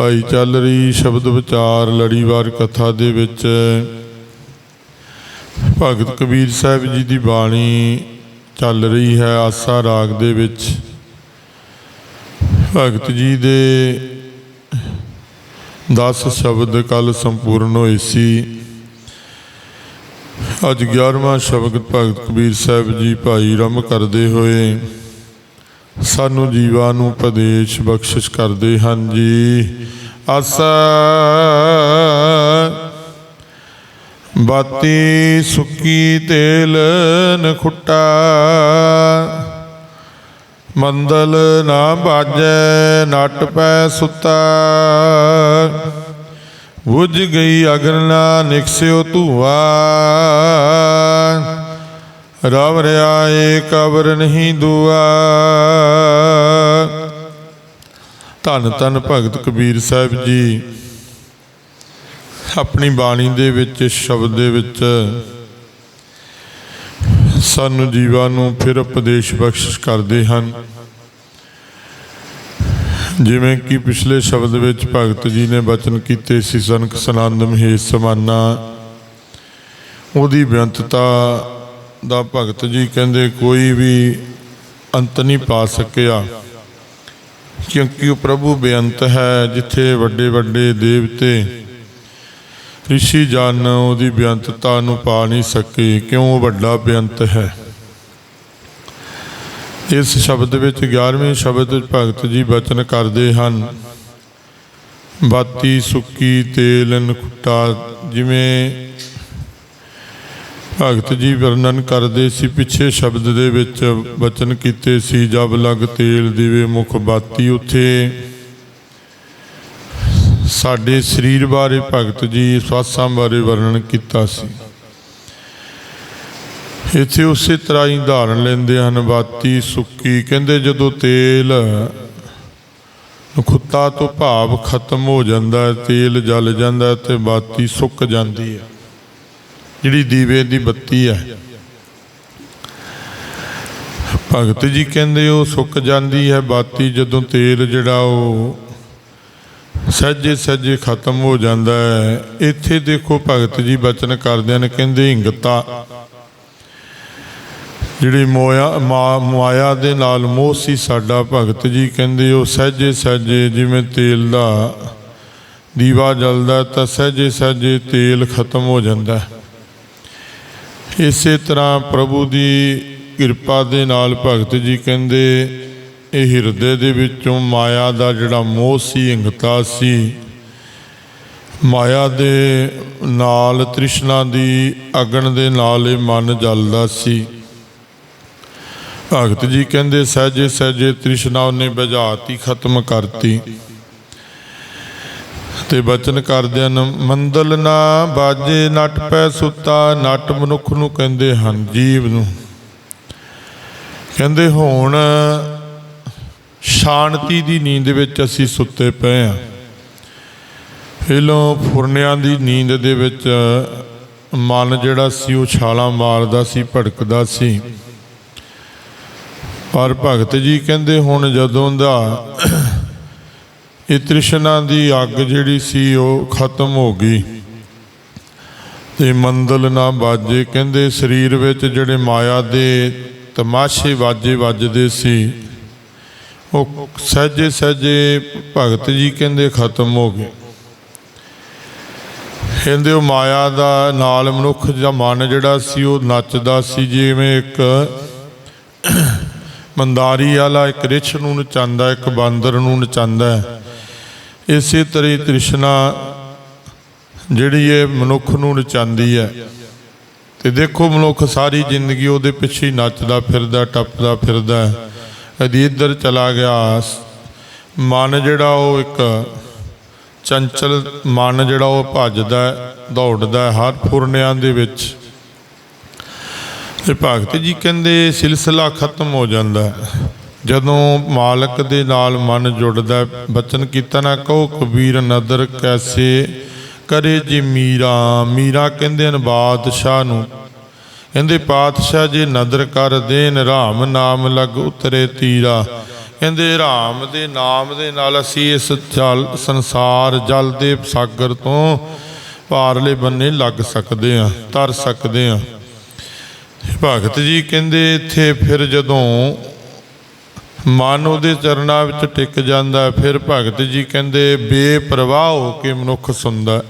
ਭਾਈ ਚੱਲ ਰਹੀ ਸ਼ਬਦ ਵਿਚਾਰ ਲੜੀਵਾਰ ਕਥਾ ਦੇ ਵਿੱਚ। ਭਗਤ ਕਬੀਰ ਸਾਹਿਬ ਜੀ ਦੀ ਬਾਣੀ ਚੱਲ ਰਹੀ ਹੈ ਆਸਾ ਰਾਗ ਦੇ ਵਿੱਚ। ਭਗਤ ਜੀ ਦੇ 10 ਸ਼ਬਦ ਕੱਲ ਸੰਪੂਰਨ ਹੋਏ ਸੀ। ਅੱਜ 11ਵਾਂ ਸ਼ਬਦ ਭਗਤ ਕਬੀਰ ਸਾਹਿਬ ਜੀ ਭਾਈ ਰਮ ਕਰਦੇ ਹੋਏ ਸਾਨੂੰ ਜੀਵਾਂ ਨੂੰ ਉਪਦੇਸ਼ ਬਖਸ਼ਿਸ਼ ਕਰਦੇ ਹਨ ਜੀ। ਆਸਾ। ਬਾਤੀ ਸੁੱਕੀ ਤੇਲ ਨਖੁੱਟਾ ਮੰਦਲ ਨਾ ਬਾਜੈ, ਨਟ ਪੈ ਸੁੱਤਾ। ਬੁਝ ਗਈ ਅਗਨ ਨਾ ਨਿਕਸਿਓ ਧੂਆ। ਰਵ ਰਿਆ ਏ ਕਬਰ ਨਹੀਂ ਦੁਆ। ਧੰਨ ਧੰਨ ਭਗਤ ਕਬੀਰ ਸਾਹਿਬ ਜੀ, ਆਪਣੀ ਬਾਣੀ ਦੇ ਵਿੱਚ ਇਸ ਸ਼ਬਦ ਦੇ ਵਿੱਚ ਸਾਨੂੰ ਜੀਵਾਂ ਨੂੰ ਫਿਰ ਉਪਦੇਸ਼ ਬਖਸ਼ਿਸ਼ ਕਰਦੇ ਹਨ। ਜਿਵੇਂ ਕਿ ਪਿਛਲੇ ਸ਼ਬਦ ਵਿੱਚ ਭਗਤ ਜੀ ਨੇ ਬਚਨ ਕੀਤੇ ਸੀ, ਸਨਕ ਸਨੰਦ ਮਹੇਸ਼ ਸਮਾਨਾ। ਉਹਦੀ ਬੇਅੰਤਤਾ ਦਾ ਭਗਤ ਜੀ ਕਹਿੰਦੇ ਕੋਈ ਵੀ ਅੰਤ ਨਹੀਂ ਪਾ ਸਕਿਆ। ਕਿਉਂਕਿ ਉਹ ਪ੍ਰਭੂ ਬੇਅੰਤ ਹੈ ਜਿੱਥੇ ਵੱਡੇ ਵੱਡੇ ਦੇਵਤੇ ਰਿਸ਼ੀ ਜਨ ਉਹਦੀ ਬੇਅੰਤਤਾ ਨੂੰ ਪਾ ਨਹੀਂ ਸਕੇ। ਕਿਉਂ ਉਹ ਵੱਡਾ ਬੇਅੰਤ ਹੈ? ਇਸ ਸ਼ਬਦ ਵਿੱਚ 11ਵੇਂ ਸ਼ਬਦ ਵਿੱਚ ਭਗਤ ਜੀ ਬਚਨ ਕਰਦੇ ਹਨ। ਬਾਤੀ ਸੁੱਕੀ ਤੇਲ ਨਖੁੱਟਾ ਜਿਵੇਂ ਭਗਤ ਜੀ ਵਰਣਨ ਕਰਦੇ ਸੀ, ਪਿੱਛੇ ਸ਼ਬਦ ਦੇ ਵਿੱਚ ਬਚਨ ਕੀਤੇ ਸੀ, ਜਬ ਲਗ ਤੇਲ ਦੀਵੇ ਮੁਖ ਬਾਤੀ ਉਥੇ। ਸਾਡੇ ਸਰੀਰ ਬਾਰੇ ਭਗਤ ਜੀ ਸਵਾਸਾਂ ਬਾਰੇ ਵਰਣਨ ਕੀਤਾ ਸੀ। ਇੱਥੇ ਉਸੇ ਤਰ੍ਹਾਂ ਹੀ ਧਾਰਨ ਲੈਂਦੇ ਹਨ, ਬਾਤੀ ਸੁੱਕੀ, ਕਹਿੰਦੇ ਜਦੋਂ ਤੇਲ ਖੁੱਤਾ ਤੋਂ ਭਾਵ ਖਤਮ ਹੋ ਜਾਂਦਾ ਹੈ, ਤੇਲ ਜਲ ਜਾਂਦਾ ਹੈ ਤੇ ਬਾਤੀ ਸੁੱਕ ਜਾਂਦੀ ਹੈ। ਜਿਹੜੀ ਦੀਵੇ ਦੀ ਬੱਤੀ ਹੈ ਭਗਤ ਜੀ ਕਹਿੰਦੇ ਉਹ ਸੁੱਕ ਜਾਂਦੀ ਹੈ, ਬਾਤੀ ਜਦੋਂ ਤੇਲ ਜਿਹੜਾ ਉਹ ਸਹਿਜੇ ਸਹਿਜੇ ਖਤਮ ਹੋ ਜਾਂਦਾ ਹੈ। ਇੱਥੇ ਦੇਖੋ ਭਗਤ ਜੀ ਬਚਨ ਕਰਦੇ ਨੇ ਕਹਿੰਦੇ ਹਿੰਗਤਾ। ਜਿਹੜੀ ਮੋਇਆ, ਮਾ- ਮਾਇਆ ਦੇ ਨਾਲ ਮੋਹ ਸੀ ਸਾਡਾ, ਭਗਤ ਜੀ ਕਹਿੰਦੇ ਉਹ ਸਹਿਜੇ ਸਹਿਜੇ ਜਿਵੇਂ ਤੇਲ ਦਾ ਦੀਵਾ ਜਲਦਾ ਤਾਂ ਸਹਿਜੇ ਸਹਿਜੇ ਤੇਲ ਖਤਮ ਹੋ ਜਾਂਦਾ ਹੈ। ਇਸੇ ਤਰ੍ਹਾਂ ਪ੍ਰਭੂ ਦੀ ਕਿਰਪਾ ਦੇ ਨਾਲ ਭਗਤ ਜੀ ਕਹਿੰਦੇ, ਇਹ ਹਿਰਦੇ ਦੇ ਵਿੱਚੋਂ ਮਾਇਆ ਦਾ ਜਿਹੜਾ ਮੋਹ ਸੀ ਹਿੰਗਤਾ ਸੀ, ਮਾਇਆ ਦੇ ਨਾਲ ਤ੍ਰਿਸ਼ਨਾ ਦੀ ਅਗਣ ਦੇ ਨਾਲ ਇਹ ਮਨ ਜਲਦਾ ਸੀ। ਭਗਤ ਜੀ ਕਹਿੰਦੇ ਸਹਜੇ ਸਹਜੇ ਤ੍ਰਿਸ਼ਨਾ ਉਹਨੇ ਬੁਝਾਤੀ, ਖਤਮ ਕਰਤੀ। ਤੇ ਬਚਨ ਕਰਦਿਆਂ ਨੂੰ ਮੰਦਲ ਨਾ ਬਾਜੇ ਨਟ ਪੈ ਸੁੱਤਾ ਨਟ ਮਨੁੱਖ ਨੂੰ ਕਹਿੰਦੇ ਹਨ ਜੀਵ ਨੂੰ। ਕਹਿੰਦੇ ਹੁਣ ਸ਼ਾਂਤੀ ਦੀ ਨੀਂਦ ਵਿੱਚ ਅਸੀਂ ਸੁੱਤੇ ਪਏ ਆ। ਪਹਿਲੋਂ ਫੁਰਨਿਆਂ ਦੀ ਨੀਂਦ ਦੇ ਵਿੱਚ ਮਨ ਜਿਹੜਾ ਸੀ ਉਹ ਛਾਲਾਂ ਮਾਰਦਾ ਸੀ, ਭੜਕਦਾ ਸੀ। ਪਰ ਭਗਤ ਜੀ ਕਹਿੰਦੇ ਹੁਣ ਜਦੋਂ ਦਾ ਇਹ ਤ੍ਰਿਸ਼ਨਾ ਦੀ ਅੱਗ ਜਿਹੜੀ ਸੀ ਉਹ ਖਤਮ ਹੋ ਗਈ। ਤੇ ਮੰਦਲ ਨਾ ਬਾਜੇ, ਕਹਿੰਦੇ ਸਰੀਰ ਵਿੱਚ ਜਿਹੜੇ ਮਾਇਆ ਦੇ ਤਮਾਸ਼ੇ ਵਾਜੇ ਵੱਜਦੇ ਸੀ, ਉਹ ਸਹਜੇ ਸਹਜੇ ਭਗਤ ਜੀ ਕਹਿੰਦੇ ਖਤਮ ਹੋ ਗਏ। ਕਹਿੰਦੇ ਉਹ ਮਾਇਆ ਦਾ ਨਾਲ ਮਨੁੱਖ ਦਾ ਮਨ ਜਿਹੜਾ ਸੀ, ਉਹ ਨੱਚਦਾ ਸੀ, ਜਿਵੇਂ ਇੱਕ ਮੰਦਾਰੀ ਵਾਲਾ ਇੱਕ ਰਿਛ ਨੂੰ ਨਚਾਂਦਾ ਇੱਕ ਬਾਂਦਰ ਨੂੰ ਨਚਾਂਦਾ ਇਸੇ ਤਰ੍ਹਾਂ ਤ੍ਰਿਸ਼ਨਾ ਜਿਹੜੀ ਇਹ ਮਨੁੱਖ ਨੂੰ ਨਚਾਉਂਦੀ ਹੈ। ਤੇ ਦੇਖੋ ਮਨੁੱਖ ਸਾਰੀ ਜ਼ਿੰਦਗੀ ਉਹਦੇ ਪਿੱਛੇ ਨੱਚਦਾ ਫਿਰਦਾ, ਟੱਪਦਾ ਫਿਰਦਾ ਹੈ। ਇੱਧਰ ਚਲਾ ਗਿਆ। ਮਨ ਜਿਹੜਾ ਉਹ ਇੱਕ ਚੰਚਲ ਮਨ ਜਿਹੜਾ ਉਹ ਭੱਜਦਾ ਦੌੜਦਾ ਹਰ ਫੁਰਨਿਆਂ ਦੇ ਵਿੱਚ। ਤੇ ਭਗਤ ਜੀ ਕਹਿੰਦੇ, ਸਿਲਸਿਲਾ ਖਤਮ ਹੋ ਜਾਂਦਾ ਹੈ। ਜਦੋਂ ਮਾਲਕ ਦੇ ਨਾਲ ਮਨ ਜੁੜਦਾ ਬਚਨ ਕੀਤਾ ਨਾ ਕਹੋ, ਕਬੀਰ ਨਦਰ ਕੈਸੇ ਕਰੇ ਜੀ ਮੀਰਾ? ਮੀਰਾ ਕਹਿੰਦੇ ਹਨ, ਬਾਦਸ਼ਾਹ ਨੂੰ। ਕਹਿੰਦੇ, ਪਾਤਸ਼ਾਹ ਜੇ, ਨਦਰ ਕਰ ਦੇਨ ਰਾਮ ਨਾਮ ਲਗ ਉਤਰੇ ਤੀਰਾ। ਕਹਿੰਦੇ, ਰਾਮ ਦੇ ਨਾਮ ਦੇ ਨਾਲ ਅਸੀਂ ਇਸ ਜਲ, ਸੰਸਾਰ ਜਲ ਦੇ ਸਾਗਰ ਤੋਂ ਪਾਰਲੇ ਬੰਨੇ ਲੱਗ ਸਕਦੇ ਹਾਂ, ਤਰ ਸਕਦੇ ਹਾਂ। ਭਗਤ ਜੀ ਕਹਿੰਦੇ, ਇੱਥੇ ਫਿਰ ਜਦੋਂ ਮਨ ਉਹਦੇ ਚਰਨਾਂ ਵਿੱਚ ਟਿਕ ਜਾਂਦਾ ਫਿਰ ਭਗਤ ਜੀ ਕਹਿੰਦੇ, ਬੇਪਰਵਾਹ ਹੋ ਕੇ ਮਨੁੱਖ ਸੁਣਦਾ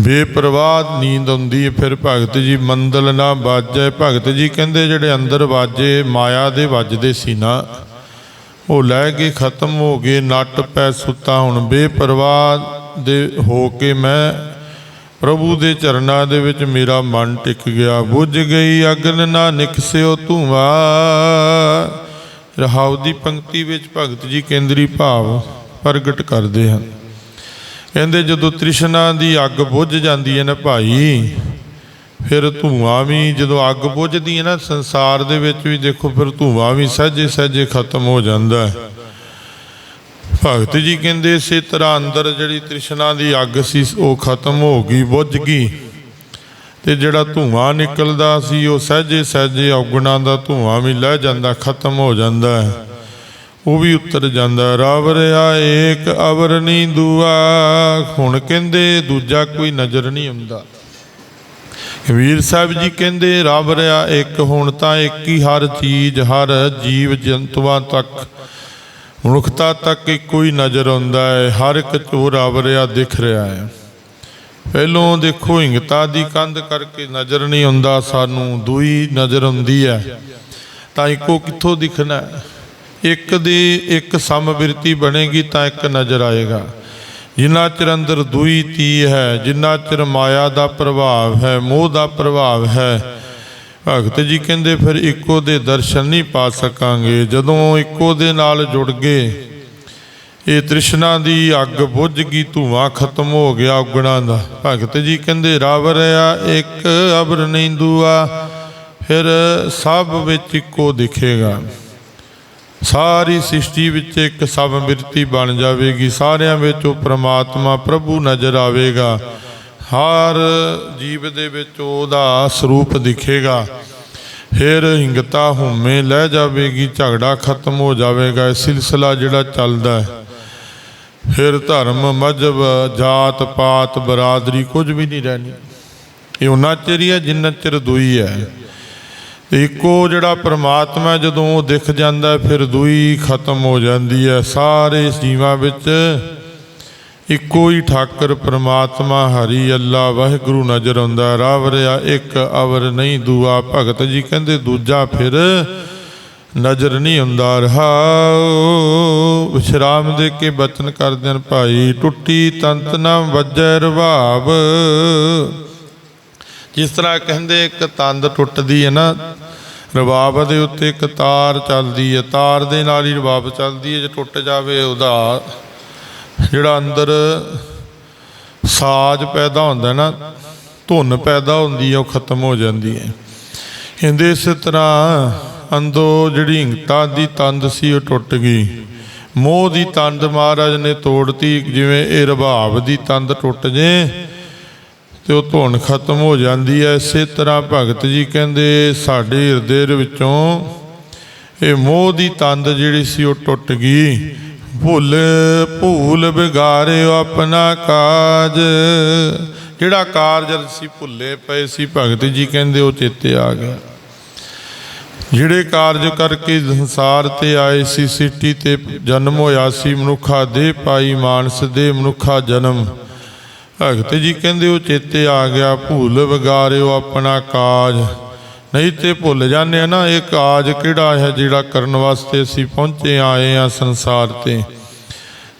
ਬੇਪਰਵਾਹ ਨੀਂਦ ਆਉਂਦੀ ਫਿਰ ਭਗਤ ਜੀ ਮੰਦਲ ਨਾ ਬਾਜੇ ਭਗਤ ਜੀ ਕਹਿੰਦੇ, ਜਿਹੜੇ ਅੰਦਰ ਵਾਜੇ, ਮਾਇਆ ਦੇ ਵੱਜਦੇ ਸੀ ਨਾ, ਉਹ ਲੈ ਕੇ ਖਤਮ ਹੋ ਗਏ। ਨੱਟ ਪੈ ਸੁੱਤਾ ਹੁਣ। ਬੇਪਰਵਾਹ ਦੇ ਹੋ ਕੇ ਮੈਂ ਪ੍ਰਭੂ ਦੇ ਚਰਨਾਂ ਦੇ ਵਿੱਚ ਮੇਰਾ ਮਨ ਟਿਕ ਗਿਆ। ਬੁੱਝ ਗਈ, ਅਗਨ ਨਾ ਨਿਕਸਿਓ ਧੂਆ। ਰਹਾਉ ਦੀ ਪੰਕਤੀ ਵਿੱਚ ਭਗਤ ਜੀ ਕੇਂਦਰੀ ਭਾਵ ਪ੍ਰਗਟ ਕਰਦੇ ਹਨ। ਕਹਿੰਦੇ, ਜਦੋਂ ਤ੍ਰਿਸ਼ਨਾ ਦੀ ਅੱਗ ਬੁੱਝ ਜਾਂਦੀ ਹੈ ਨਾ ਭਾਈ, ਫਿਰ ਧੂਆਂ ਵੀ ਜਦੋਂ ਅੱਗ ਬੁੱਝਦੀ ਹੈ ਨਾ, ਸੰਸਾਰ ਦੇ ਵਿੱਚ ਵੀ ਦੇਖੋ, ਫਿਰ ਧੂਆਂ ਵੀ ਸਹਿਜੇ ਸਹਿਜੇ ਖਤਮ ਹੋ ਜਾਂਦਾ ਹੈ। ਭਗਤ ਜੀ ਕਹਿੰਦੇ, ਇਸੇ ਤਰ੍ਹਾਂ ਅੰਦਰ ਜਿਹੜੀ ਤ੍ਰਿਸ਼ਨਾ ਦੀ ਅੱਗ ਸੀ, ਉਹ ਖਤਮ ਹੋ ਗਈ, ਬੁੱਝ ਗਈ। ਤੇ ਜਿਹੜਾ ਧੂਆਂ ਨਿਕਲਦਾ ਸੀ, ਉਹ ਸਹਿਜੇ ਸਹਿਜੇ ਔਗਣਾ ਦਾ ਧੂਆਂ ਵੀ ਲੈ ਜਾਂਦਾ, ਖਤਮ ਹੋ ਜਾਂਦਾ ਹੈ। ਉਹ ਵੀ ਉੱਤਰ ਜਾਂਦਾ ਰਬ ਰਿਹਾ ਏਕ, ਅਵਰ ਨਹੀਂ ਦੂਆ ਹੁਣ ਕਹਿੰਦੇ ਦੂਜਾ ਕੋਈ ਨਜ਼ਰ ਨਹੀਂ ਆਉਂਦਾ। ਵੀਰ ਸਾਹਿਬ ਜੀ ਕਹਿੰਦੇ ਰੱਬ ਰਿਆ ਇੱਕ ਹੁਣ ਤਾਂ ਇੱਕ ਹੀ ਹਰ ਚੀਜ਼, ਹਰ ਜੀਵ ਜੰਤੂਆਂ ਤੱਕ, ਮਨੁੱਖਤਾ ਤੱਕ ਇੱਕੋ ਹੀ ਨਜ਼ਰ ਆਉਂਦਾ ਹੈ। ਹਰ ਇੱਕ ਚੋ ਰੱਬ ਰਿਆ ਦਿਖ ਰਿਹਾ ਹੈ। ਪਹਿਲੋਂ ਦੇਖੋ ਹਿੰਗਤਾ ਦੀ ਕੰਧ ਕਰਕੇ ਨਜ਼ਰ ਨਹੀਂ ਆਉਂਦਾ, ਸਾਨੂੰ ਦੂਈ ਨਜ਼ਰ ਆਉਂਦੀ ਹੈ। ਤਾਂ ਇੱਕੋ ਕਿੱਥੋਂ ਦਿਖਣਾ ਇੱਕ ਦੀ ਇੱਕ ਸਮਬਿਰਤੀ ਬਣੇਗੀ ਤਾਂ ਇੱਕ ਨਜ਼ਰ ਆਏਗਾ। ਜਿੰਨਾ ਚਿਰ ਅੰਦਰ ਦੂਈ ਤੀ ਹੈ, ਜਿੰਨਾ ਚਿਰ ਮਾਇਆ ਦਾ ਪ੍ਰਭਾਵ ਹੈ, ਮੋਹ ਦਾ ਪ੍ਰਭਾਵ ਹੈ, ਭਗਤ ਜੀ ਕਹਿੰਦੇ ਫਿਰ ਇੱਕੋ ਦੇ ਦਰਸ਼ਨ ਨਹੀਂ ਪਾ ਸਕਾਂਗੇ। ਜਦੋਂ ਇੱਕੋ ਦੇ ਨਾਲ ਜੁੜ ਗਏ ਇਹ ਤ੍ਰਿਸ਼ਨਾ ਦੀ ਅੱਗ ਬੁੱਝ ਗਈ, ਧੂਆਂ ਖਤਮ ਹੋ ਗਿਆ ਉਗਣਾ ਦਾ। ਭਗਤ ਜੀ ਕਹਿੰਦੇ, ਰਵ ਰਿਆ ਇੱਕ ਅਬਰ ਨਹੀਂ ਦੂਆ, ਫਿਰ ਸਭ ਵਿੱਚ ਇੱਕੋ ਦਿਖੇਗਾ। ਸਾਰੀ ਸ੍ਰਿਸ਼ਟੀ ਵਿੱਚ ਇੱਕ ਸਭ ਸਮਬਿਰਤੀ ਬਣ ਜਾਵੇਗੀ। ਸਾਰਿਆਂ ਵਿੱਚ ਉਹ ਪ੍ਰਮਾਤਮਾ ਪ੍ਰਭੂ ਨਜ਼ਰ ਆਵੇਗਾ। ਹਰ ਜੀਵ ਦੇ ਵਿੱਚ ਉਹਦਾ ਸਰੂਪ ਦਿਖੇਗਾ। ਫਿਰ ਹਿੰਗਤਾ ਹਉਮੈ ਲੈ ਜਾਵੇਗੀ, ਝਗੜਾ ਖਤਮ ਹੋ ਜਾਵੇਗਾ। ਇਹ ਸਿਲਸਿਲਾ ਜਿਹੜਾ ਚੱਲਦਾ ਹੈ। ਫਿਰ ਧਰਮ ਮਜਬ ਜਾਤ ਪਾਤ ਬਰਾਦਰੀ ਕੁਝ ਵੀ ਨਹੀਂ ਰਹਿਣੀ। ਇਹ ਉਹਨਾਂ ਚਿਰ ਹੀ ਹੈ ਜਿੰਨਾ ਚਿਰ ਦੂਈ ਹੈ। ਇੱਕੋ ਜਿਹੜਾ ਪ੍ਰਮਾਤਮਾ ਜਦੋਂ ਉਹ ਦਿਖ ਜਾਂਦਾ ਫਿਰ ਦੂਈ ਖਤਮ ਹੋ ਜਾਂਦੀ ਹੈ। ਸਾਰੇ ਜੀਵਾਂ ਵਿੱਚ ਇੱਕੋ ਹੀ ਠਾਕਰ ਪ੍ਰਮਾਤਮਾ, ਹਰੀ ਅੱਲਾ, ਵਾਹਿਗੁਰੂ ਨਜ਼ਰ ਆਉਂਦਾ ਰਵ ਰਿਆ ਇੱਕ, ਅਵਰ ਨਹੀਂ, ਦੂਆ ਭਗਤ ਜੀ ਕਹਿੰਦੇ, ਦੂਜਾ ਫਿਰ ਨਜ਼ਰ ਨਹੀਂ ਆਉਂਦਾ ਰਹਾਉ। ਵਿਸ਼ਰਾਮ ਦੇ ਕੇ ਬਚਨ ਕਰਦੇ ਹਨ ਭਾਈ। ਟੁੱਟੀ ਤੰਤ ਨਾ ਵੱਜੈ ਰਵਾਬ ਜਿਸ ਤਰ੍ਹਾਂ ਕਹਿੰਦੇ, ਇੱਕ ਤੰਦ ਟੁੱਟਦੀ ਹੈ ਨਾ ਰਬਾਬ ਦੇ ਉੱਤੇ ਇੱਕ ਤਾਰ ਚੱਲਦੀ ਹੈ। ਤਾਰ ਦੇ ਨਾਲ ਹੀ ਰਬਾਬ ਚੱਲਦੀ ਹੈ। ਜੇ ਟੁੱਟ ਜਾਵੇ ਉਹਦਾ, ਜਿਹੜਾ ਅੰਦਰ ਸਾਜ ਪੈਦਾ ਹੁੰਦਾ ਨਾ, ਧੁਨ ਪੈਦਾ ਹੁੰਦੀ ਹੈ, ਉਹ ਖਤਮ ਹੋ ਜਾਂਦੀ ਹੈ। ਕਹਿੰਦੇ ਇਸ ਤਰ੍ਹਾਂ ਅੰਦੋ ਜਿਹੜੀ ਹਿੰਗਤਾ ਦੀ ਤੰਦ ਸੀ, ਉਹ ਟੁੱਟ ਗਈ। ਮੋਹ ਦੀ ਤੰਦ ਮਹਾਰਾਜ ਨੇ ਤੋੜਤੀ, ਜਿਵੇਂ ਇਹ ਰਬਾਬ ਦੀ ਤੰਦ ਟੁੱਟ ਜੇ, ਤੇ ਉਹ ਧੁਣ ਖਤਮ ਹੋ ਜਾਂਦੀ ਹੈ। ਇਸੇ ਤਰ੍ਹਾਂ ਭਗਤ ਜੀ ਕਹਿੰਦੇ, ਸਾਡੇ ਹਿਰਦੇ ਦੇ ਵਿੱਚੋਂ ਇਹ ਮੋਹ ਦੀ ਤੰਦ ਜਿਹੜੀ ਸੀ, ਉਹ ਟੁੱਟ ਗਈ। ਭੁੱਲ, ਭੂਲ ਵਿਗਾਰਿਓ ਆਪਣਾ ਕਾਜ। ਜਿਹੜਾ ਕਾਰਜ ਅਸੀਂ ਭੁੱਲੇ ਪਏ ਸੀ, ਭਗਤ ਜੀ ਕਹਿੰਦੇ, ਉਹ ਚੇਤੇ ਆ ਗਿਆ। ਜਿਹੜੇ ਕਾਰਜ ਕਰਕੇ ਸੰਸਾਰ ਤੇ ਆਏ ਸੀ, ਸਿੱਟੀ ਤੇ ਜਨਮ ਹੋਇਆ ਸੀ, ਮਨੁੱਖਾ ਦੇ ਪਾਈ, ਮਾਨਸ ਦੇ ਮਨੁੱਖਾ ਜਨਮ। ਭਗਤ ਜੀ ਕਹਿੰਦੇ, ਉਹ ਚੇਤੇ ਆ ਗਿਆ, ਭੂਲ ਵਿਗਾਰਿਓ ਆਪਣਾ ਕਾਜ। ਨਹੀਂ ਤੇ ਭੁੱਲ ਜਾਂਦੇ ਆ ਨਾ, ਇਹ ਕਾਜ ਕਿਹੜਾ ਹੈ ਜਿਹੜਾ ਕਰਨ ਵਾਸਤੇ ਅਸੀਂ ਪਹੁੰਚੇ, ਆਏ ਆ ਸੰਸਾਰ ਤੇ।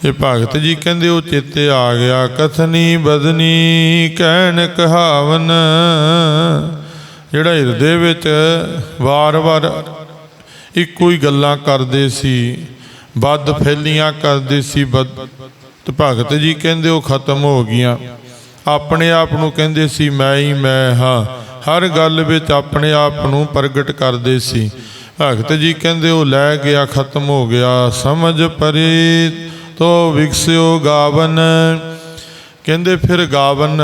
ਇਹ ਭਗਤ ਜੀ ਕਹਿੰਦੇ, ਉਹ ਚੇਤੇ ਆ ਗਿਆ, ਕਥਨੀ ਬਦਨੀ, ਕਹਿਣ ਕਹਾਵਨ ਜਿਹੜਾ ਹਿਰਦੇ ਵਿੱਚ ਵਾਰ-ਵਾਰ ਇੱਕੋ ਹੀ ਗੱਲਾਂ ਕਰਦੇ ਸੀ, ਵੱਧ ਫੈਲੀਆਂ ਕਰਦੇ ਸੀ ਬਦ ਤੇ ਭਗਤ ਜੀ ਕਹਿੰਦੇ ਉਹ ਖਤਮ ਹੋ ਗਈਆਂ। ਆਪਣੇ ਆਪ ਨੂੰ ਕਹਿੰਦੇ ਸੀ, ਮੈਂ ਹੀ ਮੈਂ ਹਾਂ। ਹਰ ਗੱਲ ਵਿੱਚ ਆਪਣੇ ਆਪ ਨੂੰ ਪ੍ਰਗਟ ਕਰਦੇ ਸੀ। ਭਗਤ ਜੀ ਕਹਿੰਦੇ ਉਹ ਲੈ ਗਿਆ, ਖਤਮ ਹੋ ਗਿਆ। ਸਮਝ ਪਰੇ ਤੋ ਵਿਕਸਿਓ ਗਾਵਨ। ਕਹਿੰਦੇ ਫਿਰ ਗਾਵਨ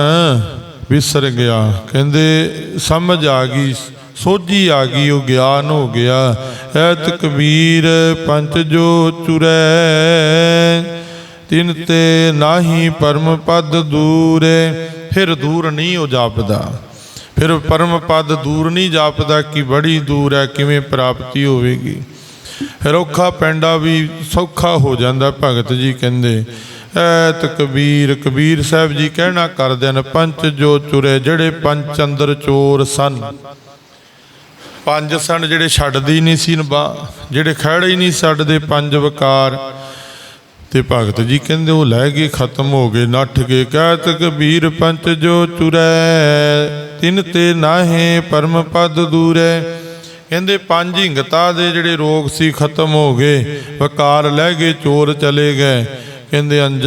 ਵਿਸਰ ਗਿਆ। ਕਹਿੰਦੇ, ਸਮਝ ਆ ਗਈ, ਸੋਝੀ ਆ ਗਈ, ਉਹ ਗਿਆਨ ਹੋ ਗਿਆ। ਐਤ ਕਬੀਰ ਪੰਚ ਜੋ ਚੁਰੈ, ਤਿਨ ਤੇ ਨਾਹੀ ਪਰਮ ਪਦ ਦੂਰੇ, ਫਿਰ ਦੂਰ ਨਹੀਂ ਉਹ ਜਾਪਦਾ। ਫਿਰ ਪਰਮ ਪਦ ਦੂਰ ਨਹੀਂ ਜਾਪਦਾ, ਕਿ ਬੜੀ ਦੂਰ ਹੈ, ਕਿਵੇਂ ਪ੍ਰਾਪਤੀ ਹੋਵੇਗੀ। ਫਿਰ ਔਖਾ ਪੈਂਡਾ ਵੀ ਸੌਖਾ ਹੋ ਜਾਂਦਾ, ਭਗਤ ਜੀ ਕਹਿੰਦੇ। ਐਤ ਕਬੀਰ ਕਬੀਰ ਸਾਹਿਬ ਜੀ ਕਹਿਣਾ ਕਰਦੇ ਨੇ ਪੰਚ ਜੋ ਚੁਰੇ, ਜਿਹੜੇ ਪੰਜ ਅੰਦਰ ਚੋਰ ਸਨ। ਪੰਜ ਸਨ ਜਿਹੜੇ ਛੱਡਦੀ ਨਹੀਂ ਸੀ ਨਬਾ ਜਿਹੜੇ ਖੜੇ ਹੀ ਨਹੀਂ ਛੱਡਦੇ, ਪੰਜ ਵਕਾਰ। ਤੇ ਭਗਤ ਜੀ ਕਹਿੰਦੇ, ਉਹ ਲੈ ਗਏ, ਖਤਮ ਹੋ ਗਏ, ਨੱਠ ਗਏ। ਕਹਿਤ ਕਬੀਰ ਪੰਚ ਜੋ ਚੁਰੈ, ਤਿੰਨ ਤੇ ਨਾਹੇ ਪਰਮ ਪਦ ਦੂਰੈ। ਕਹਿੰਦੇ, ਪੰਜ ਹਿੰਗਤਾ ਦੇ ਜਿਹੜੇ ਰੋਗ ਸੀ, ਖਤਮ ਹੋ ਗਏ। ਵਕਾਰ ਲੈ ਗਏ, ਚੋਰ ਚਲੇ ਗਏ। ਕਹਿੰਦੇ, ਅੰਜ,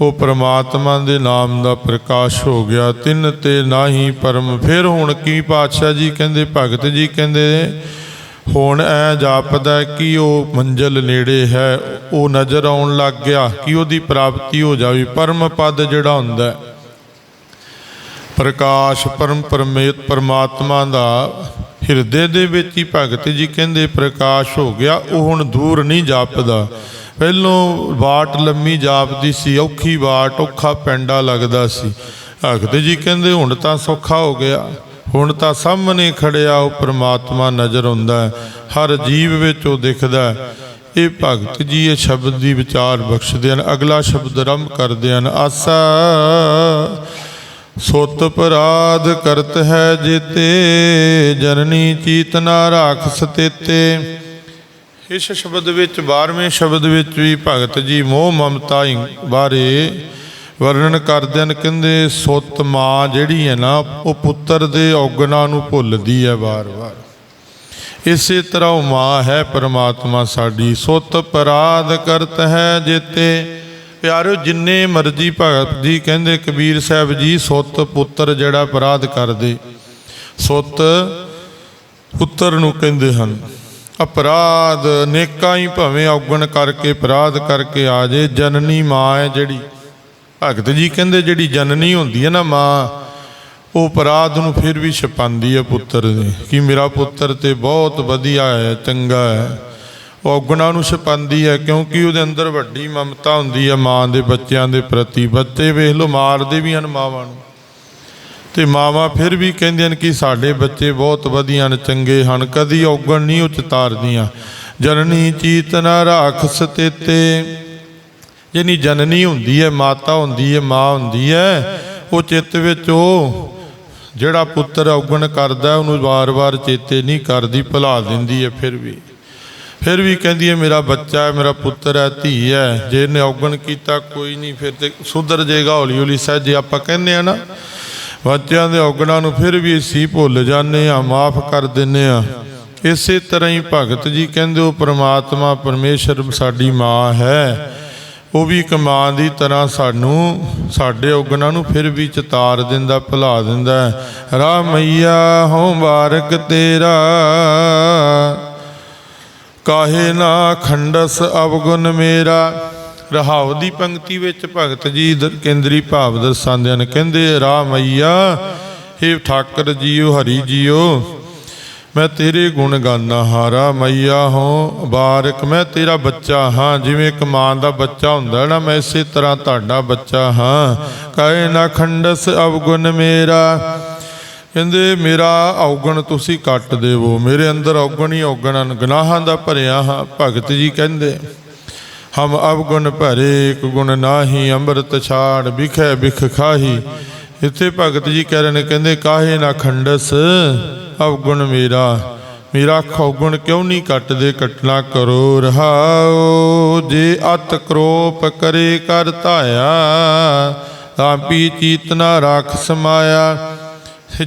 ਉਹ ਪ੍ਰਮਾਤਮਾ ਦੇ ਨਾਮ ਦਾ ਪ੍ਰਕਾਸ਼ ਹੋ ਗਿਆ, ਤਿੰਨ ਤੇ ਨਾਹੀ ਪਰਮ। ਫਿਰ ਹੁਣ ਕੀ ਪਾਤਸ਼ਾਹ ਜੀ ਕਹਿੰਦੇ, ਭਗਤ ਜੀ ਕਹਿੰਦੇ, ਹੁਣ ਐ ਜਾਪਦਾ ਕਿ ਉਹ ਮੰਜ਼ਲ ਨੇੜੇ ਹੈ, ਉਹ ਨਜ਼ਰ ਆਉਣ ਲੱਗ ਗਿਆ, ਕਿ ਉਹਦੀ ਪ੍ਰਾਪਤੀ ਹੋ ਜਾਵੇ। ਪਰਮ ਪਦ ਜਿਹੜਾ ਹੁੰਦਾ ਪ੍ਰਕਾਸ਼ ਪਰਮ ਪਰਮੇਤ ਪਰਮਾਤਮਾ ਦਾ, ਹਿਰਦੇ ਦੇ ਵਿੱਚ ਹੀ ਭਗਤ ਜੀ ਕਹਿੰਦੇ, ਪ੍ਰਕਾਸ਼ ਹੋ ਗਿਆ, ਉਹ ਹੁਣ ਦੂਰ ਨਹੀਂ ਜਾਪਦਾ। ਪਹਿਲੋਂ ਬਾਟ ਲੰਮੀ ਜਾਪਦੀ ਸੀ, ਔਖੀ ਬਾਟ ਔਖਾ ਪੈਂਡਾ ਲੱਗਦਾ ਸੀ। ਭਗਤ ਜੀ ਕਹਿੰਦੇ, ਹੁਣ ਤਾਂ ਸੌਖਾ ਹੋ ਗਿਆ। ਹੁਣ ਤਾਂ ਸਾਹਮਣੇ ਖੜਿਆ ਉਹ ਪ੍ਰਮਾਤਮਾ ਨਜ਼ਰ ਆਉਂਦਾ ਹਰ ਜੀਵ ਵਿੱਚ ਉਹ ਦਿਖਦਾ ਇਹ ਭਗਤ ਜੀ ਇਹ ਸ਼ਬਦ ਦੀ ਵਿਚਾਰ ਬਖਸ਼ਦੇ ਹਨ। ਅਗਲਾ ਸ਼ਬਦ ਆਰੰਭ ਕਰਦੇ ਹਨ। ਆਸਾ, ਸੁਤ ਪਰਾਧ ਕਰਤ ਹੈ ਜੇਤੇ ਜਨਨੀ ਚੀਤਨਾ ਰਾਖਸ ਤੇਤੇ। ਇਸ ਸ਼ਬਦ ਵਿੱਚ 12ਵੇਂ ਸ਼ਬਦ ਵਿੱਚ ਵੀ ਭਗਤ ਜੀ ਮੋਹ ਮਮਤਾ ਬਾਰੇ ਵਰਣਨ ਕਰਦੇ ਹਨ, ਕਹਿੰਦੇ, ਸੁੱਤ ਮਾਂ ਜਿਹੜੀ ਹੈ ਨਾ, ਉਹ ਪੁੱਤਰ ਦੇ ਔਗਣਾ ਨੂੰ ਭੁੱਲਦੀ ਹੈ ਵਾਰ-ਵਾਰ। ਇਸੇ ਤਰ੍ਹਾਂ ਉਹ ਮਾਂ ਹੈ ਪਰਮਾਤਮਾ ਸਾਡੀ। ਸੁੱਤ ਪਰਾਧ ਕਰਤ ਹੈ ਜੇਤੇ। ਪਿਆਰਿਓ, ਜਿੰਨੇ ਮਰਜ਼ੀ ਭਗਤ ਜੀ ਕਹਿੰਦੇ, ਕਬੀਰ ਸਾਹਿਬ ਜੀ, ਸੁੱਤ ਪੁੱਤਰ ਜਿਹੜਾ ਅਪਰਾਧ ਕਰਦੇ। ਸੁੱਤ ਪੁੱਤਰ ਨੂੰ ਕਹਿੰਦੇ ਹਨ। ਅਪਰਾਧ, ਨੇਕਾਂ ਹੀ ਭਵੇਂ ਔਗਣ ਕਰਕੇ, ਅਪਰਾਧ ਕਰਕੇ ਆ ਜੇ, ਜਨਨੀ ਮਾਂ ਹੈ ਜਿਹੜੀ। ਭਗਤ ਜੀ ਕਹਿੰਦੇ ਜਿਹੜੀ ਜਨਨੀ ਹੁੰਦੀ ਹੈ ਨਾ ਮਾਂ, ਉਹ ਅਪਰਾਧ ਨੂੰ ਫਿਰ ਵੀ ਛਪਾਉਂਦੀ ਹੈ ਪੁੱਤਰ ਦੇ। ਕਿ ਮੇਰਾ ਪੁੱਤਰ ਤੇ ਬਹੁਤ ਵਧੀਆ ਹੈ, ਚੰਗਾ ਹੈ। ਉਹ ਔਗਣਾ ਨੂੰ ਛਪਾਉਂਦੀ ਹੈ ਕਿਉਂਕਿ ਉਹਦੇ ਅੰਦਰ ਵੱਡੀ ਮਮਤਾ ਹੁੰਦੀ ਹੈ ਮਾਂ ਦੇ ਬੱਚਿਆਂ ਦੇ ਪ੍ਰਤੀ। ਬੱਤੇ ਵੇਖ ਲਓ, ਮਾਰਦੇ ਵੀ ਹਨ ਮਾਵਾਂ ਨੂੰ। ਤੇ ਮਾਵਾਂ ਫਿਰ ਵੀ ਕਹਿੰਦੀਆਂ ਨੇ ਕਿ ਸਾਡੇ ਬੱਚੇ ਬਹੁਤ ਵਧੀਆ ਨੇ, ਚੰਗੇ ਹਨ, ਕਦੀ ਔਗਣ ਨਹੀਂ ਉਚਤਾਰਦੀਆਂ ਜਨਨੀ ਚੀਤ ਨਾ ਰਾਖਸ ਤੇਤੇ ਜਿਹਨੀ ਜਨਨੀ ਹੁੰਦੀ ਹੈ, ਮਾਤਾ ਹੁੰਦੀ ਹੈ, ਮਾਂ ਹੁੰਦੀ ਹੈ, ਉਹ ਚਿੱਤ ਵਿੱਚ ਉਹ ਜਿਹੜਾ ਪੁੱਤਰ ਔਗਣ ਕਰਦਾ, ਉਹਨੂੰ ਵਾਰ-ਵਾਰ ਚੇਤੇ ਨਹੀਂ ਕਰਦੀ, ਭੁਲਾ ਦਿੰਦੀ ਹੈ ਫਿਰ ਵੀ। ਫਿਰ ਵੀ ਕਹਿੰਦੀ ਹੈ, ਮੇਰਾ ਬੱਚਾ ਹੈ, ਮੇਰਾ ਪੁੱਤਰ ਹੈ, ਧੀ ਹੈ, ਜੇ ਇਹਨੇ ਔਗਣ ਕੀਤਾ, ਕੋਈ ਨਹੀਂ, ਫਿਰ ਤੇ ਸੁਧਰ ਜਾਏਗਾ ਹੌਲੀ ਹੌਲੀ ਸਹਿਜੇ ਆਪਾਂ ਕਹਿੰਦੇ ਆ ਨਾ ਬੱਚਿਆਂ ਦੇ ਔਗਣਾਂ ਨੂੰ ਫਿਰ ਵੀ ਅਸੀਂ ਭੁੱਲ ਜਾਂਦੇ ਆ ਮਾਫ ਕਰ ਦਿੰਨੇ ਆ ਇਸੇ ਤਰ੍ਹਾਂ ਹੀ ਭਗਤ ਜੀ ਕਹਿੰਦੇ, ਉਹ ਪ੍ਰਮਾਤਮਾ ਪਰਮੇਸ਼ਰ ਸਾਡੀ ਮਾਂ ਹੈ। ਉਹ ਵੀ ਇੱਕ ਮਾਂ ਦੀ ਤਰ੍ਹਾਂ ਸਾਨੂੰ, ਸਾਡੇ ਔਗਣਾਂ ਨੂੰ ਫਿਰ ਵੀ ਚਤਾਰ ਦਿੰਦਾ, ਭੁਲਾ ਦਿੰਦਾ ਹੈ। ਮਈਆ ਹੋਂ ਬਾਰਕ ਤੇਰਾ। ਕਾਹੇ ਨਾ ਖੰਡਸ ਅਵਗੁਣ ਮੇਰਾ। ਰਹਾਉ ਦੀ ਪੰਕਤੀ ਵਿੱਚ ਭਗਤ ਜੀ ਦ- ਕੇਂਦਰੀ ਭਾਵ ਦਰਸਾਉਂਦੇ ਹਨ। ਕਹਿੰਦੇ ਰਾਹ ਮਈਆ हे ਠਾਕਰ ਜੀਓ, ਹਰੀ ਜੀਓ, ਮੈਂ ਤੇਰੇ ਗੁਣ ਗਾਨਾ ਹਾਰਾ ਮਈਆ ਹਾਂ, ਬਾਰਕ ਮੈਂ ਤੇਰਾ ਬੱਚਾ ਹਾਂ। ਜਿਵੇਂ ਇੱਕ ਮਾਂ ਦਾ ਬੱਚਾ ਹੁੰਦਾ ਨਾ, ਮੈਂ ਇਸੇ ਤਰ੍ਹਾਂ ਤੁਹਾਡਾ ਬੱਚਾ ਹਾਂ। ਕਹੇ ਨਾ ਖੰਡਸ ਅਵਗੁਣ ਮੇਰਾ, ਕਹਿੰਦੇ, ਮੇਰਾ ਔਗਣ ਤੁਸੀਂ ਕੱਟ ਦੇਵੋ। ਮੇਰੇ ਅੰਦਰ ਔਗਣ ਹੀ ਔਗਣ ਹਨ। ਗੁਨਾਹਾਂ ਦਾ ਭਰਿਆ ਹਾਂ। ਭਗਤ ਜੀ ਕਹਿੰਦੇ ਹਮ ਅਵਗੁਣ ਭਰੇ, ਇੱਕ ਗੁਣ ਨਾਹੀ, ਅੰਮ੍ਰਿਤ ਛਾੜ, ਵਿਖੇ ਵਿਖ ਖਾਹੀ। ਇੱਥੇ ਭਗਤ ਜੀ ਕਹਿ ਰਹੇ ਨੇ, ਕਹਿੰਦੇ, ਕਾਹੇ ਨਾ ਖੰਡਸ? ਅਵਗੁਣ ਮੇਰਾ ਮੇਰਾ ਖੌਗੁਣ ਕਿਉਂ ਨਹੀਂ ਕੱਟਦੇ? ਕੱਟਣਾ ਕਰੋ ਰਹਾਓ, ਜੇ ਅਤ ਕਰੋਪ ਕਰੇ ਕਰ ਧਾਇਆ, ਤਾਂ ਪੀ ਚੀਤਨਾ ਰਾਖ ਸਮਾਇਆ।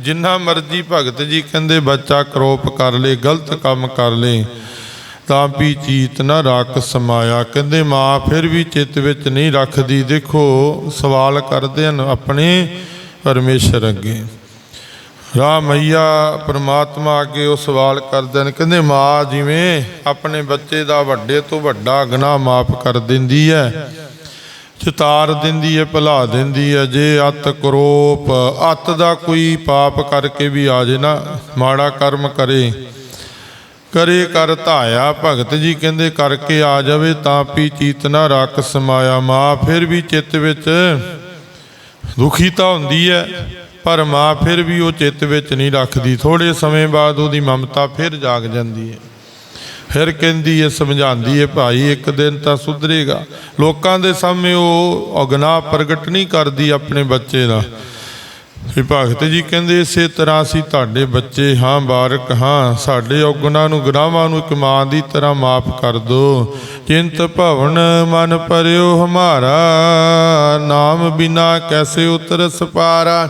ਜਿੰਨਾ ਮਰਜ਼ੀ ਭਗਤ ਜੀ ਕਹਿੰਦੇ, ਬੱਚਾ ਕਰੋਪ ਕਰ ਲੇ, ਗਲਤ ਕੰਮ ਕਰ ਲੇ। ਤਾਂ ਵੀ ਚੀਤ ਨਾ ਰੱਖ ਸਮਾਇਆ। ਕਹਿੰਦੇ, ਮਾਂ, ਫਿਰ ਵੀ ਚਿੱਤ ਵਿੱਚ ਨਹੀਂ ਰੱਖਦੀ। ਦੇਖੋ, ਸਵਾਲ ਕਰਦੇ ਹਨ ਆਪਣੇ ਪਰਮੇਸ਼ਰ ਅੱਗੇ। ਰਾਮ ਮਈਆ, ਪ੍ਰਮਾਤਮਾ ਅੱਗੇ ਉਹ ਸਵਾਲ ਕਰਦੇ ਹਨ। ਕਹਿੰਦੇ, ਮਾਂ, ਜਿਵੇਂ ਆਪਣੇ ਬੱਚੇ ਦਾ ਵੱਡੇ ਤੋਂ ਵੱਡਾ ਗੁਨਾਹ ਮਾਫ ਕਰ ਦਿੰਦੀ ਹੈ, ਚਿਤਾਰ ਦਿੰਦੀ ਹੈ, ਭੁਲਾ ਦਿੰਦੀ ਹੈ, ਜੇ ਅਤ ਕਰੋਪ, ਅਤ ਦਾ ਕੋਈ ਪਾਪ ਕਰਕੇ ਵੀ ਆ ਜੇ ਨਾ, ਮਾੜਾ ਕਰਮ ਕਰੇ ਕਰੇ ਕਰ ਧਾਇਆ, ਭਗਤ ਜੀ ਕਹਿੰਦੇ ਕਰਕੇ ਆ ਜਾਵੇ, ਤਾਂ ਪੀ ਚੀਤ ਨਾ ਰੱਖ ਸਮਾਇਆ ਮਾਂ, ਫਿਰ ਵੀ ਚਿੱਤ ਵਿੱਚ ਦੁਖੀ ਤਾਂ ਹੁੰਦੀ ਹੈ ਪਰ ਮਾਂ ਫਿਰ ਵੀ ਉਹ ਚਿੱਤ ਵਿੱਚ ਨਹੀਂ ਰੱਖਦੀ। ਥੋੜੇ ਸਮੇਂ ਬਾਅਦ ਉਹਦੀ ਮਮਤਾ ਫਿਰ ਜਾਗ ਜਾਂਦੀ ਹੈ ਫਿਰ ਕਹਿੰਦੀ ਹੈ ਸਮਝਾਉਂਦੀ ਹੈ ਭਾਈ, ਇੱਕ ਦਿਨ ਤਾਂ ਸੁਧਰੇਗਾ। ਲੋਕਾਂ ਦੇ ਸਾਹਮਣੇ ਉਹ ਅਗਨਾ ਪ੍ਰਗਟ ਨਹੀਂ ਕਰਦੀ ਆਪਣੇ ਬੱਚੇ ਦਾ। ਵੀ ਭਗਤ ਜੀ ਕਹਿੰਦੇ, ਇਸੇ ਤਰ੍ਹਾਂ ਅਸੀਂ ਤੁਹਾਡੇ ਬੱਚੇ, ਹਾਂ ਬਾਰਕ, ਹਾਂ, ਸਾਡੇ ਔਗੁਣਾਂ ਨੂੰ ਗਰਾਵਾਂ ਨੂੰ ਇੱਕ ਮਾਂ ਦੀ ਤਰ੍ਹਾਂ ਮਾਫ ਕਰ ਦੋ। ਚਿੰਤ ਭਵਨ ਮਨ ਪਰਿਓ ਹਮਾਰਾ, ਨਾਮ ਬਿਨਾ ਕੈਸੇ ਉਤਰ ਸਪਾਰਾ?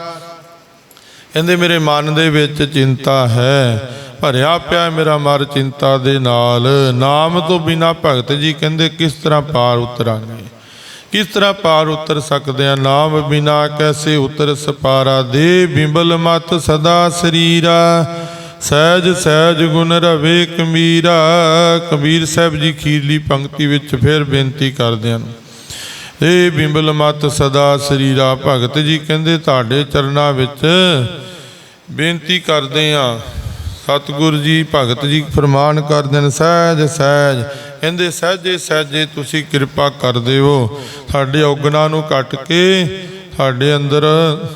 ਕਹਿੰਦੇ, ਮੇਰੇ ਮਨ ਦੇ ਵਿੱਚ ਚਿੰਤਾ ਹੈ, ਭਰਿਆ ਪਿਆ ਮੇਰਾ ਮਰ ਚਿੰਤਾ ਦੇ ਨਾਲ। ਨਾਮ ਤੋਂ ਬਿਨਾ ਭਗਤ ਜੀ ਕਹਿੰਦੇ, ਕਿਸ ਤਰ੍ਹਾਂ ਪਾਰ ਉਤਰਾਂਗੇ ਕਿਸ ਤਰ੍ਹਾਂ ਪਾਰ ਉਤਰ ਸਕਦੇ ਆ ਨਾਮ ਬਿਨਾ ਕੈਸੇ ਉਤਰ ਸਪਾਰਾ? ਦੇ ਬਿੰਬਲ ਮਤ ਸਦਾ ਸਰੀਰਾ। ਸਹਿਜ ਸਹਿਜ ਗੁਣ ਰਵੇ ਕਬੀਰਾ ਕਬੀਰ ਸਾਹਿਬ ਜੀ ਖੀਰਲੀ ਪੰਕਤੀ ਵਿੱਚ ਫਿਰ ਬੇਨਤੀ ਕਰਦੇ ਹਨ ਏ ਬਿੰਬਲ ਮਤ ਸਦਾ ਸਰੀਰਾ। ਭਗਤ ਜੀ ਕਹਿੰਦੇ ਤੁਹਾਡੇ ਚਰਨਾਂ ਵਿੱਚ ਬੇਨਤੀ ਕਰਦੇ ਆ ਸਤਿਗੁਰ ਜੀ ਭਗਤ ਜੀ ਫਰਮਾਨ ਕਰਦੇ ਨੇ, ਸਹਿਜ ਸਹਿਜ ਕਹਿੰਦੇ, ਸਹਿਜੇ ਸਹਿਜੇ ਤੁਸੀਂ ਕਿਰਪਾ ਕਰ ਦਿਓ। ਸਾਡੇ ਔਗਣਾ ਨੂੰ ਕੱਟ ਕੇ ਸਾਡੇ ਅੰਦਰ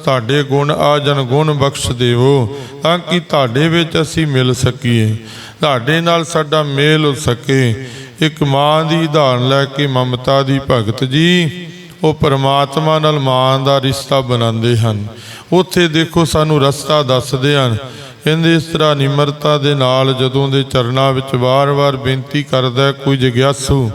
ਤੁਹਾਡੇ ਗੁਣ ਆ ਜਨ ਗੁਣ ਬਖਸ਼ ਦਿਓ ਤਾਂ ਕਿ ਤੁਹਾਡੇ ਵਿੱਚ ਅਸੀਂ ਮਿਲ ਸਕੀਏ। ਤੁਹਾਡੇ ਨਾਲ ਸਾਡਾ ਮੇਲ ਹੋ ਸਕੇ। ਇੱਕ ਮਾਂ ਦੀ ਉਦਾਹਰਨ ਲੈ ਕੇ ਮਮਤਾ ਦੀ ਭਗਤ ਜੀ, ਉਹ ਪਰਮਾਤਮਾ ਨਾਲ ਮਾਂ ਦਾ ਰਿਸ਼ਤਾ ਬਣਾਉਂਦੇ ਹਨ। ਉੱਥੇ ਦੇਖੋ, ਸਾਨੂੰ ਰਸਤਾ ਦੱਸਦੇ ਹਨ। ਇਹਦੇ ਇਸ ਤਰ੍ਹਾਂ ਨਿਮਰਤਾ ਦੇ ਨਾਲ ਜਦੋਂ ਦੇ ਚਰਨਾਂ ਵਿੱਚ ਵਾਰ-ਵਾਰ ਬੇਨਤੀ ਕਰਦਾ ਕੋਈ ਜਗਿਆਸੂ,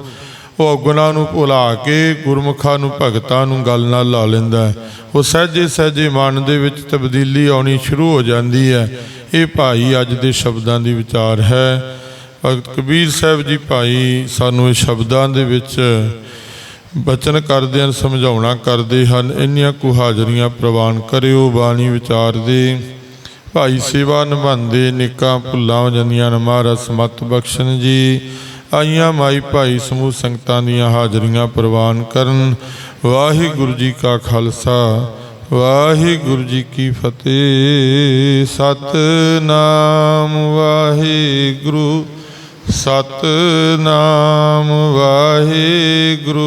ਉਹ ਗੁਨਾਹ ਨੂੰ ਭੁਲਾ ਕੇ ਗੁਰਮੁਖਾਂ ਨੂੰ ਭਗਤਾਂ ਨੂੰ ਗੱਲ ਨਾਲ ਲਾ ਲੈਂਦਾ ਉਹ ਸਹਿਜੇ ਸਹਿਜੇ ਮਨ ਦੇ ਵਿੱਚ ਤਬਦੀਲੀ ਆਉਣੀ ਸ਼ੁਰੂ ਹੋ ਜਾਂਦੀ ਹੈ। ਇਹ ਭਾਈ ਅੱਜ ਦੇ ਸ਼ਬਦਾਂ ਦੀ ਵਿਚਾਰ ਹੈ। ਭਗਤ ਕਬੀਰ ਸਾਹਿਬ ਜੀ ਭਾਈ, ਸਾਨੂੰ ਇਹ ਸ਼ਬਦਾਂ ਦੇ ਵਿੱਚ ਬਚਨ ਕਰਦੇ ਹਨ, ਸਮਝਾਉਣਾ ਕਰਦੇ ਹਨ, ਇੰਨੀਆਂ ਕੁ ਹਾਜ਼ਰੀਆਂ ਪ੍ਰਵਾਨ ਕਰਿਓ, ਬਾਣੀ ਵਿਚਾਰ ਦੇ। ਭਾਈ ਸੇਵਾ ਨਿਭਾਉਂਦੇ ਨਿੱਕਾਂ ਭੁੱਲਾਂ ਹੋ ਜਾਂਦੀਆਂ ਨੇ ਮਹਾਰਾਜ ਸਮਤ ਬਖਸ਼ਣ ਜੀ। ਆਈਆਂ ਮਾਈ ਭਾਈ ਸਮੂਹ ਸੰਗਤਾਂ ਦੀਆਂ ਹਾਜ਼ਰੀਆਂ ਪ੍ਰਵਾਨ ਕਰਨ। ਵਾਹਿਗੁਰੂ ਜੀ ਕਾ ਖਾਲਸਾ, ਵਾਹਿਗੁਰੂ ਜੀ ਕੀ ਫਤਿਹ। ਸਤਨਾਮ ਵਾਹਿਗੁਰੂ ਸਤਨਾਮ ਵਾਹਿਗੁਰੂ।